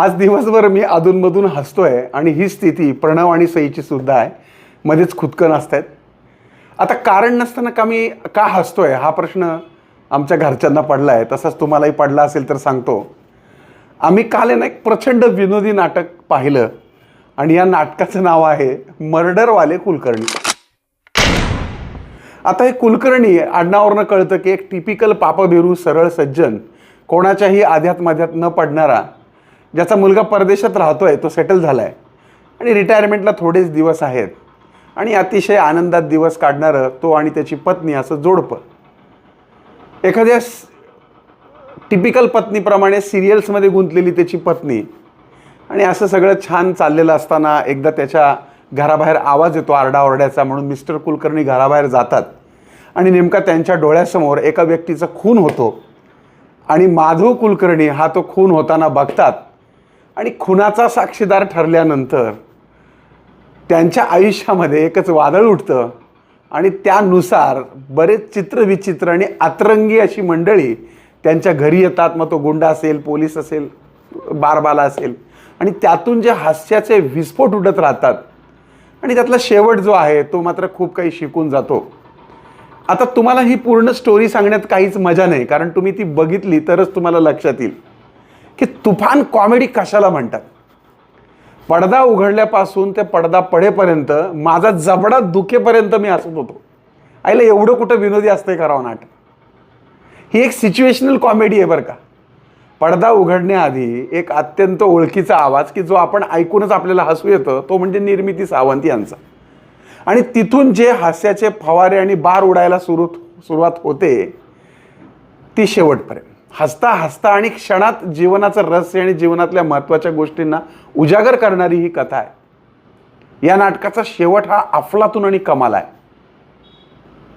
आज दिवसभर मी अधूनमधून हसतोय आणि ही स्थिती प्रणव आणि सईची सुद्धा आहे. मध्येच खुदकन असतात. आता कारण नसताना का मी का हसतोय? हा प्रश्न आमच्या घरच्यांना पडला आहे तसाच तुम्हालाही पडला असेल तर सांगतो. आम्ही काल ना एक प्रचंड विनोदी नाटक पाहिलं आणि या नाटकाचं नाव आहे मर्डरवाले कुलकर्णी. आता हे कुलकर्णी आडनावरनं कळतं की एक टिपिकल पापभिरू सरळ सज्जन कोणाच्याही आध्यात माध्यात न पडणारा ज्याचा मुलगा परदेशात राहतोय तो सेटल झाला आहे आणि रिटायरमेंटला थोडेच दिवस आहेत. आणि अतिशय आनंदात दिवस काढणारं तो आणि त्याची पत्नी असं जोडपं. एखाद्या टिपिकल पत्नीप्रमाणे सिरियल्समध्ये गुंतलेली त्याची पत्नी. आणि असं सगळं छान चाललेलं असताना एकदा त्याच्या घराबाहेर आवाज येतो आरडाओरड्याचा म्हणून मिस्टर कुलकर्णी घराबाहेर जातात. आणि नेमका त्यांच्या डोळ्यासमोर एका व्यक्तीचा खून होतो. आणि माधव कुलकर्णी हा तो खून होताना बघतात. आणि खुनाचा साक्षीदार ठरल्यानंतर त्यांच्या आयुष्यामध्ये एकच वादळ उठतं आणि त्यानुसार बरेच चित्रविचित्र आणि अतरंगी अशी मंडळी त्यांच्या घरी येतात. मग तो गुंडा असेल पोलीस असेल बारबाला असेल. आणि त्यातून जे हास्याचे विस्फोट उडत राहतात आणि त्यातला शेवट जो आहे तो मात्र खूप काही शिकून जातो. आता तुम्हाला ही पूर्ण स्टोरी सांगण्यात काहीच मजा नाही कारण तुम्ही ती बघितली तरच तुम्हाला लक्षात येईल. की तुफान कॉमेडी कशाला म्हणतात? पडदा उघडल्यापासून ते पडदा पडेपर्यंत माझा जबडा दुखेपर्यंत मी हसत होतो. आईला एवढं कुठं विनोदी असतंय करावं नाटक? ही एक सिच्युएशनल कॉमेडी आहे बरं का. पडदा उघडण्याआधी एक अत्यंत ओळखीचा आवाज की जो आपण ऐकूनच आपल्याला हसू येतं तो म्हणजे निर्मिती सावंत यांचा. आणि तिथून जे हास्याचे फवारे आणि बार उडायला सुरू सुरुवात होते ती शेवटपर्यंत. हसता हसता आणि क्षणात जीवनाचं रहस्य आणि जीवनातल्या महत्त्वाच्या गोष्टींना उजागर करणारी ही कथा आहे. या नाटकाचा शेवट हा अफलातून आणि कमाल आहे.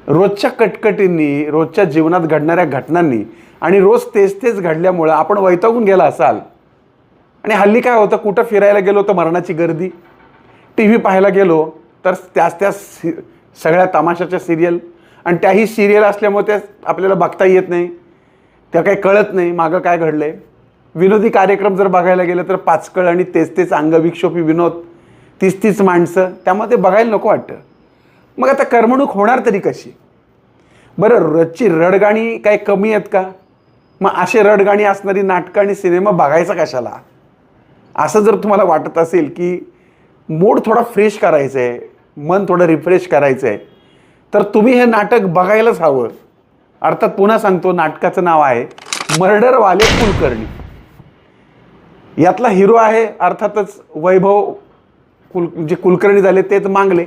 रोजच्या कटकटींनी रोजच्या जीवनात घडणाऱ्या घटनांनी आणि रोज तेच तेच घडल्यामुळं आपण वैतागून गेला असाल. आणि हल्ली काय होतं कुठं फिरायला गेलो तर मरणाची गर्दी. टी व्ही पाहायला गेलो तर त्याच त्या सि सगळ्या तमाशाच्या सिरियल आणि त्याही सिरियल असल्यामुळे त्या आपल्याला बघता येत नाही. त्या काही कळत नाही मागं काय घडलं आहे विनोदी कार्यक्रम जर बघायला गेलं तर पाचकळ आणि तेच तेच अंगविक्षोपी विनोद तीच तीच माणसं त्यामुळे ते बघायला नको वाटतं. मग आता करमणूक होणार तरी कशी? बरं रोजची रडगाणी काय कमी आहेत का? मग असे रडगाणी असणारी नाटकं आणि सिनेमा बघायचा कशाला? असं जर तुम्हाला वाटत असेल की मूड थोडा फ्रेश करायचं आहे मन थोडं रिफ्रेश करायचं आहे तर तुम्ही हे नाटक बघायलाच हवं. अर्थात पुन्हा सांगतो नाटकाचं नाव आहे मर्डरवाले कुलकर्णी. यातला हिरो आहे अर्थातच वैभव कुल जे कुलकर्णी झाले तेच मांगले.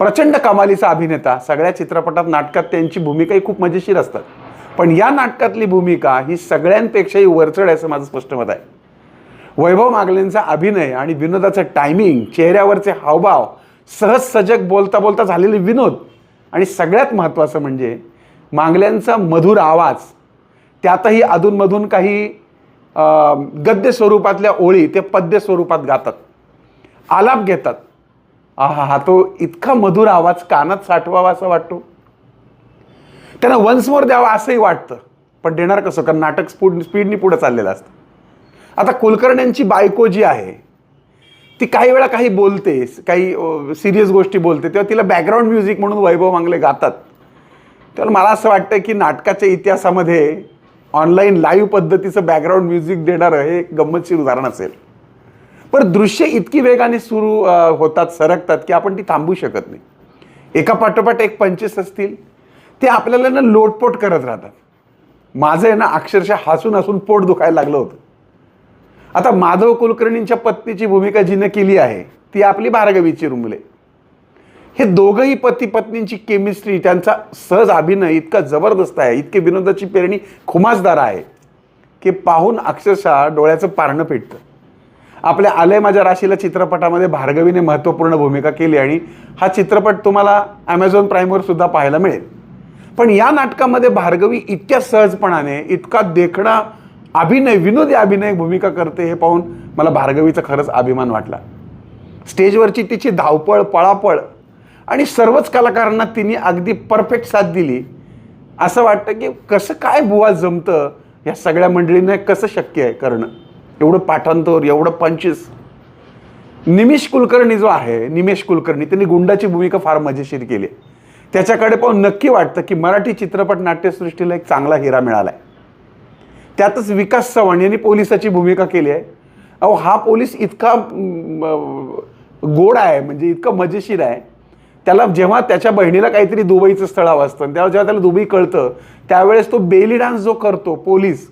प्रचंड कमालीचा अभिनेता सगळ्या चित्रपटात नाटकात त्यांची भूमिकाही खूप मजेशीर असतात. पण या नाटकातली भूमिका ही सगळ्यांपेक्षाही वरचढ आहे असं माझं स्पष्ट मत आहे. वैभव मागलेंचा अभिनय आणि विनोदाचं टायमिंग चेहऱ्यावरचे हावभाव सहज सजग बोलता बोलता झालेले विनोद आणि सगळ्यात महत्त्वाचं म्हणजे मांगल्यांचा मधुर आवाज त्यातही अधूनमधून काही गद्य स्वरूपातल्या ओळी ते पद्य स्वरूपात गातात आलाप घेतात. आहा हा तो इतका मधुर आवाज कानात साठवावा असं वाटतो. त्यांना वन्स मोर द्यावा असंही वाटतं पण देणार कसं? कारण नाटक स्पूड स्पीडनी पुढं चाललेलं असतं. आता कुलकर्ण्यांची बायको जी आहे ती काही वेळा काही बोलते काही सिरियस गोष्टी बोलते तेव्हा तिला बॅकग्राऊंड म्युझिक म्हणून वैभव मांगले गातात. तर मला असं वाटतं की नाटकाच्या इतिहासामध्ये ऑनलाईन लाईव्ह पद्धतीचं बॅकग्राऊंड म्युझिक देणारं हे एक गंमतशीर उदाहरण असेल. पण दृश्य इतकी वेगाने सुरू होतात सरकतात की आपण ती थांबू शकत नाही. एका पाठोपाठ एक पंचेस असतील ते आपल्याला ना लोटपोट करत राहतात. माझं आहे ना अक्षरशः हसून हसून पोट दुखायला लागलं होतं. आता माधव कुलकर्णींच्या पत्नीची भूमिका जिनं केली आहे ती आपली भार्गवीची रुमले हे दोघंही पती पत्नींची केमिस्ट्री त्यांचा सहज अभिनय इतका जबरदस्त आहे इतके विनोदाची पेरणी खुमासदार आहे की पाहून अक्षरशः डोळ्याचं पारणं पेटतं. आपल्या आलय माझ्या राशीला चित्रपटामध्ये भार्गवीने महत्त्वपूर्ण भूमिका केली आणि हा चित्रपट तुम्हाला ॲमेझॉन प्राईमवर सुद्धा पाहायला मिळेल. पण या नाटकामध्ये भार्गवी इतक्या सहजपणाने इतका देखणा अभिनय विनोदी अभिनय भूमिका करते हे पाहून मला भार्गवीचा खरंच अभिमान वाटला. स्टेजवरची तिची धावपळ पळापळ आणि सर्वच कलाकारांना तिने अगदी परफेक्ट साथ दिली. असं वाटतं की कसं काय बुवा जमतं या सगळ्या मंडळींना कसं शक्य आहे करणं? एवढं पाठांतर एवढं पंचवीस. निमिष कुलकर्णी जो आहे निमेश कुलकर्णी त्यांनी गुंडाची भूमिका फार मजेशीर केली. आहे त्याच्याकडे पाहून नक्की वाटतं की मराठी चित्रपट नाट्यसृष्टीला एक चांगला हिरा मिळाला आहे त्यातच विकास चव्हाण यांनी पोलिसाची भूमिका केली आहे. अहो हा पोलीस इतका गोड आहे म्हणजे इतकं मजेशीर आहे. त्याला जेव्हा त्याच्या बहिणीला काहीतरी दुबईचं स्थळ हवं असतं तेव्हा जेव्हा त्याला दुबई कळतं त्यावेळेस तो बेली डान्स जो करतो पोलीस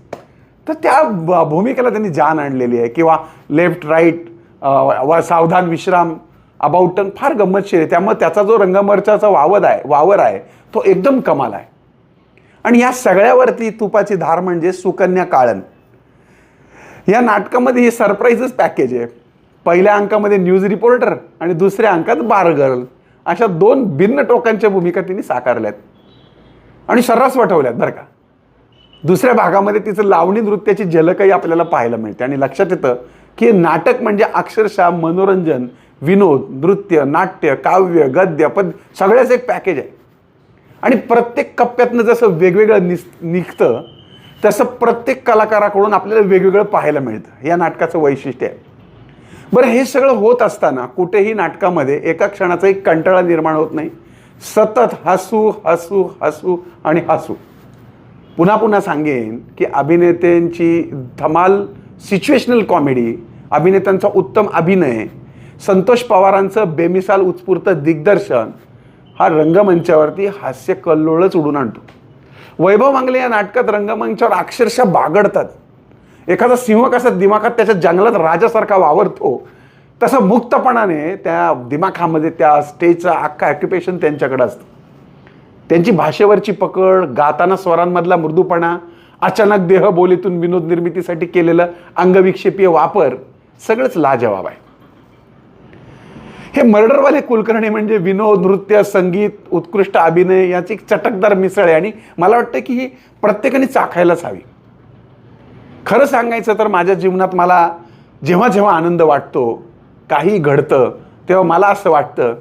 तर त्या भूमिकेला त्यांनी जान आणलेली आहे. किंवा लेफ्ट राईट व सावधान विश्राम अबाउट टन फार गंमतशीर आहे. त्यामुळे त्याचा जो रंगमर्चाचा वावर आहे वावर आहे तो एकदम कमाल आहे. आणि या सगळ्यावरती तुपाची धार म्हणजे सुकन्या काळन. या नाटकामध्ये हे सरप्राईजच पॅकेज आहे. पहिल्या अंकामध्ये न्यूज रिपोर्टर आणि दुसऱ्या अंकात बार गर्ल अशा दोन भिन्न टोकांच्या भूमिका तिने साकारल्यात. आणि सर्रास वाटवल्यात बरं का. दुसऱ्या भागामध्ये तिचं लावणी नृत्याची झलकही आपल्याला पाहायला मिळते. आणि लक्षात येतं की नाटक म्हणजे अक्षरशः मनोरंजन विनोद नृत्य नाट्य काव्य गद्य पद सगळ्याच एक पॅकेज आहे. आणि प्रत्येक कप्प्यातनं जसं वेगवेगळं निस निघतं तसं प्रत्येक कलाकाराकडून आपल्याला वेगवेगळं पाहायला मिळतं. या नाटकाचं वैशिष्ट्य आहे. बरं हे सगळं होत असताना कुठेही नाटकामध्ये एका क्षणाचा एक कंटाळा निर्माण होत नाही. सतत हसू हसू हसू आणि हसू. पुन्हा पुन्हा सांगेन की अभिनेत्यांची धमाल सिच्युएशनल कॉमेडी अभिनेत्यांचा उत्तम अभिनय संतोष पवारांचं बेमिसाल उत्स्फूर्त दिग्दर्शन हा रंगमंचावरती हास्य कल्लोळच उडून आणतो. वैभव मांगले या नाटकात रंगमंचावर अक्षरशः बागडतात. एखादा सिंह कसा दिमाखात त्याच्या जंगलात राजासारखा वावरतो तसं मुक्तपणाने त्या दिमाखामध्ये त्या स्टेजचं अख्खा ॲक्युपेशन त्यांच्याकडं असतं. त्यांची भाषेवरची पकड गाताना स्वरांमधला मृदूपणा अचानक देहबोलीतून विनोद निर्मितीसाठी केलेलं अंगविक्षेपीय वापर सगळंच लाजवाब आहे. हे मर्डरवाले कुलकर्णी म्हणजे विनोद नृत्य संगीत उत्कृष्ट अभिनय याची एक चटकदार मिसळ आहे आणि मला वाटतं की ही प्रत्येकाने चाखायलाच हवी. खरं सांगायचं तर माझ्या जीवनात मला जेव्हा जेव्हा आनंद वाटतो काही घडतं तेव्हा मला असं वाटतं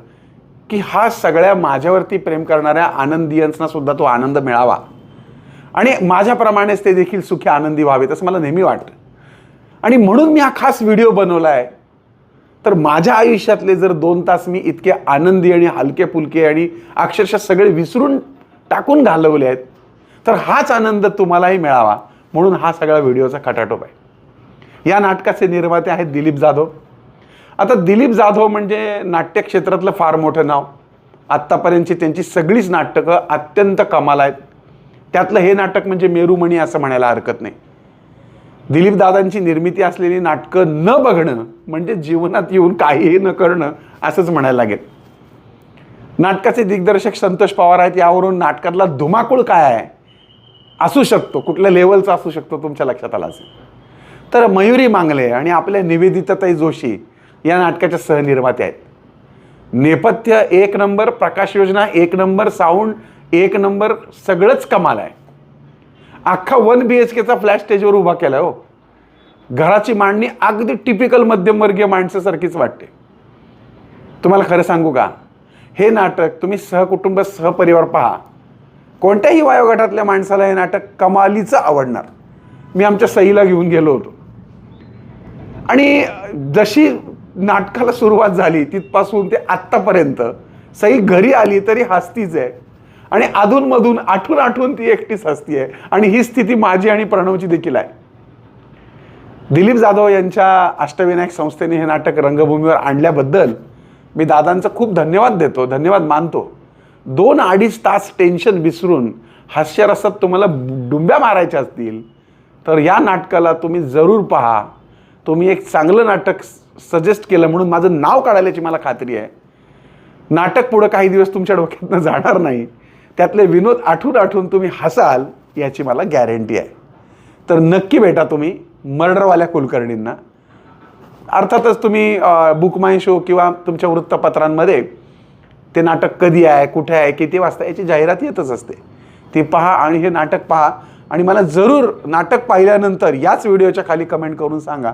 की हा सगळ्या माझ्यावरती प्रेम करणाऱ्या आनंदियन्सना सुद्धा तो आनंद मिळावा. आणि माझ्याप्रमाणेच ते देखील सुखी आनंदी व्हावेत असं मला नेहमी वाटतं. आणि म्हणून मी हा खास व्हिडिओ बनवला आहे तर माझ्या आयुष्यातले जर दोन तास मी इतके आनंदी आणि हलके फुलके आणि अक्षरशः सगळे विसरून टाकून घालवले आहेत तर हाच आनंद तुम्हालाही मिळावा. म्हणून हा सगळा व्हिडिओचा खटाटोप आहे. या नाटकाचे निर्माते आहेत दिलीप जाधव. आता दिलीप जाधव म्हणजे नाट्य क्षेत्रातलं फार मोठं नाव. आत्तापर्यंतची त्यांची सगळीच नाटकं अत्यंत कमाल आहेत. त्यातलं हे नाटक म्हणजे मेरुमणी असं म्हणायला हरकत नाही. दिलीप दादांची निर्मिती असलेली नाटकं न बघणं म्हणजे जीवनात येऊन काहीही न करणं असंच म्हणायला लागेल. नाटकाचे दिग्दर्शक संतोष पवार आहेत यावरून नाटकातला धुमाकूळ काय आहे? असू शकतो कुठल्या लेवलचा असू शकतो तुमच्या लक्षात आला असेल. तर मयुरी मांगले आणि आपल्या निवेदिताताई जोशी या नाटकाच्या सहनिर्मात्या आहेत. नेपथ्य एक नंबर प्रकाश योजना एक नंबर साऊंड एक नंबर सगळंच कमाल आहे. अख्खा वन बी एच केचा फ्लॅश स्टेजवर उभा केला हो. घराची मांडणी अगदी टिपिकल मध्यमवर्गीय माणसासारखीच वाटते. तुम्हाला खरं सांगू का? हे नाटक तुम्ही सहकुटुंब सहपरिवार पहा. कोणत्याही वयोगटातल्या माणसाला हे नाटक कमालीचं आवडणार. मी आमच्या सईला घेऊन गेलो होतो. आणि जशी नाटकाला सुरुवात झाली तिथपासून ते आत्तापर्यंत सई घरी आली तरी हसतीच आहे. आणि अधूनमधून आठून आठवून ती एकटीच हसती आहे. आणि ही स्थिती माझी आणि प्रणवची देखील आहे. दिलीप जाधव यांच्या अष्टविनायक संस्थेने हे नाटक रंगभूमीवर आणल्याबद्दल मी दादांचं खूप धन्यवाद देतो धन्यवाद मानतो. दोन अडीच तास टेन्शन विसरून हास्यरसात तुम्हाला डुंब्या मारायच्या असतील. तर या नाटकाला तुम्ही जरूर पहा. तुम्ही एक चांगलं नाटक सजेस्ट केलं म्हणून माझं नाव काढायची मला खात्री आहे. नाटक पुढं काही दिवस तुमच्या डोक्यातनं जाणार नाही. त्यातले विनोद आठवून आठवून तुम्ही हसाल याची मला गॅरंटी आहे. तर नक्की भेटा तुम्ही मर्डरवाल्या कुलकर्णींना. अर्थातच तुम्ही बुक माय शो किंवा तुमच्या वृत्तपत्रांमध्ये ते नाटक कधी आहे कुठे आहे किती वाजता याची जाहिरात येतच असते. ती पहा आणि हे नाटक पहा. आणि मला जरूर नाटक पाहिल्यानंतर याच व्हिडिओच्या खाली कमेंट करून सांगा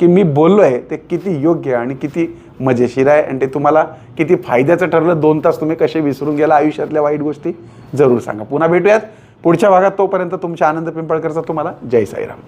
की मी बोललो आहे ते किती योग्य आणि किती मजेशीर आहे. आणि ते तुम्हाला किती फायद्याचं ठरलं दोन तास तुम्ही कसे विसरून गेला आयुष्यातल्या वाईट गोष्टी जरूर सांगा. पुन्हा भेटूयात. पुढच्या भागात तोपर्यंत तुमच्या आनंद पिंपळकरचा तुम्हाला जय साईराम.